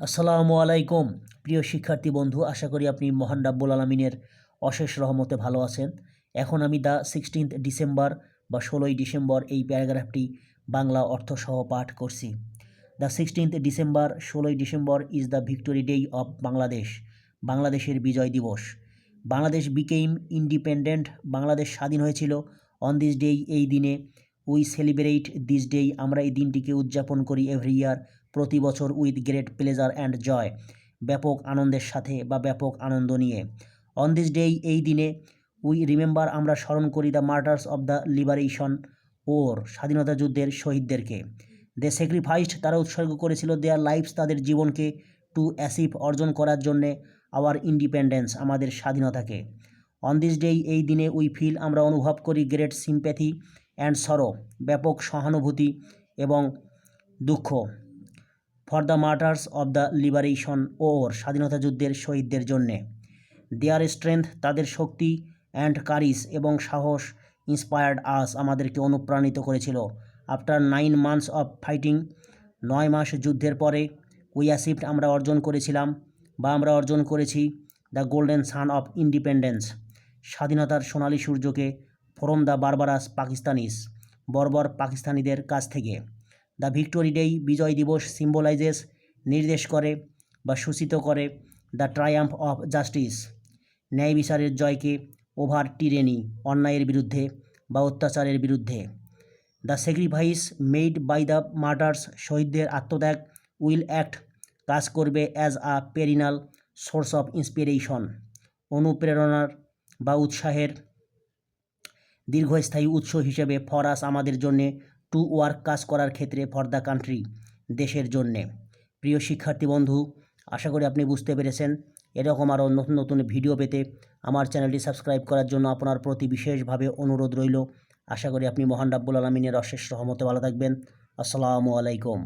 আসসালামু আলাইকুম। প্রিয় শিক্ষার্থী বন্ধু, আশা করি আপনি মহান রাব্বুল আলমিনের অশেষ রহমতে ভালো আছেন। এখন আমি দ্য সিক্সটিন্থ ডিসেম্বর বা ষোলোই ডিসেম্বর এই প্যারাগ্রাফটি বাংলা অর্থসহ পাঠ করছি। দ্য সিক্সটিন্থ ডিসেম্বর, ষোলোই December is the victory day of Bangladesh, বাংলাদেশের বিজয় দিবস। বাংলাদেশ বিকেইম ইন্ডিপেন্ডেন্ট বাংলাদেশ স্বাধীন হয়েছিল অন দিস ডে এই দিনে। উই সেলিব্রেট দিস ডে আমরা এই দিনটিকে উদযাপন করি এভরি ইয়ার প্রতি বছর with great pleasure and joy. ব্যাপক আনন্দের সাথে বা ব্যাপক আনন্দ নিয়ে। অন দিস ডে এই দিনে উই রিমেম্বার আমরা স্মরণ করি the martyrs of the liberation or স্বাধীনতা যুদ্ধের শহীদদেরকে। দে স্যাক্রিফাইসড তারা উৎসর্গ করেছিল দেয়ার লাইফস তাদের জীবনকে টু অ্যাসিভ অর্জন করার জন্যে আওয়ার ইন্ডিপেন্ডেন্স আমাদের স্বাধীনতাকে। অন দিস ডে এই দিনে উই ফিল আমরা অনুভব করি গ্রেট সিম্প্যাথি অ্যান্ড সরো ব্যাপক সহানুভূতি এবং দুঃখ। For the martyrs of the liberation or স্বাধীনতা যুদ্ধের শহীদদের জন্যে। দেয়ার স্ট্রেংথ তাদের শক্তি অ্যান্ড কারিস এবং সাহস ইন্সপায়ার্ড আস আমাদেরকে অনুপ্রাণিত করেছিল। After nine months of fighting নয় মাস যুদ্ধের পরে উই অ্যাসিপ্ট আমরা অর্জন করেছিলাম বা আমরা অর্জন করেছি the golden sun of independence স্বাধীনতার সোনালী সূর্যকে ফ্রম দ্য বারবারাস পাকিস্তানিস বর্বর পাকিস্তানিদের কাছ থেকে। দ্য ভিক্টোরি ডে বিজয় দিবস সিম্বলাইজেস, নির্দেশ করে বা সূচিত করে দ্য ট্রায়াম্ফ অফ জাস্টিস। ন্যায় বিচারের জয়কে ওভার টিরেনি, অন্যায়ের বিরুদ্ধে বা অত্যাচারের বিরুদ্ধে। The sacrifice made by the martyrs শহীদদের আত্মত্যাগ উইল অ্যাক্ট, কাজ করবে as a perennial source of inspiration. অনুপ্রেরণার বা উৎসাহের দীর্ঘস্থায়ী উৎস হিসেবে ফরাস আমাদের জন্যে টু ওয়ার্ক কাজ করার ক্ষেত্রে ফর দ্য কান্ট্রি, দেশের জন্যে। প্রিয় শিক্ষার্থী বন্ধু, আশা করি আপনি বুঝতে পেরেছেন। এরকম আরও নতুন নতুন ভিডিও পেতে আমার চ্যানেলটি সাবস্ক্রাইব করার জন্য আপনার প্রতি বিশেষভাবে অনুরোধ রইল। আশা করি আপনি মহান রাব্বুল আলমিনের অশেষ সহমতে ভালো থাকবেন। আসসালামু আলাইকুম।